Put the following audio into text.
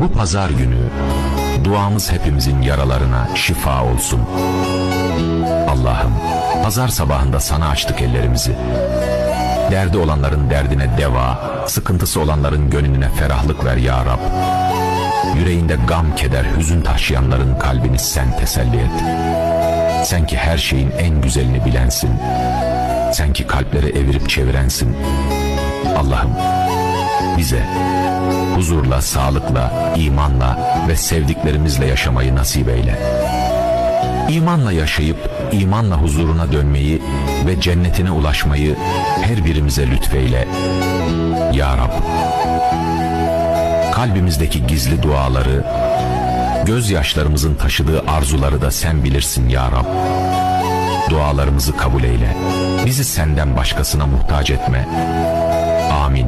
Bu pazar günü duamız hepimizin yaralarına şifa olsun. Allah'ım pazar sabahında sana açtık ellerimizi. Derdi olanların derdine deva, sıkıntısı olanların gönlüne ferahlık ver ya Rab. Yüreğinde gam, keder, hüzün taşıyanların kalbini sen teselli et. Sen ki her şeyin en güzelini bilensin. Sen ki kalpleri evirip çevirensin. Allah'ım bize huzurla, sağlıkla, imanla ve sevdiklerimizle yaşamayı nasip eyle. İmanla yaşayıp imanla huzuruna dönmeyi ve cennetine ulaşmayı her birimize lütfeyle. Ya Rab. Kalbimizdeki gizli duaları, gözyaşlarımızın taşıdığı arzuları da sen bilirsin ya Rab. Dualarımızı kabul eyle. Bizi senden başkasına muhtaç etme. Amin.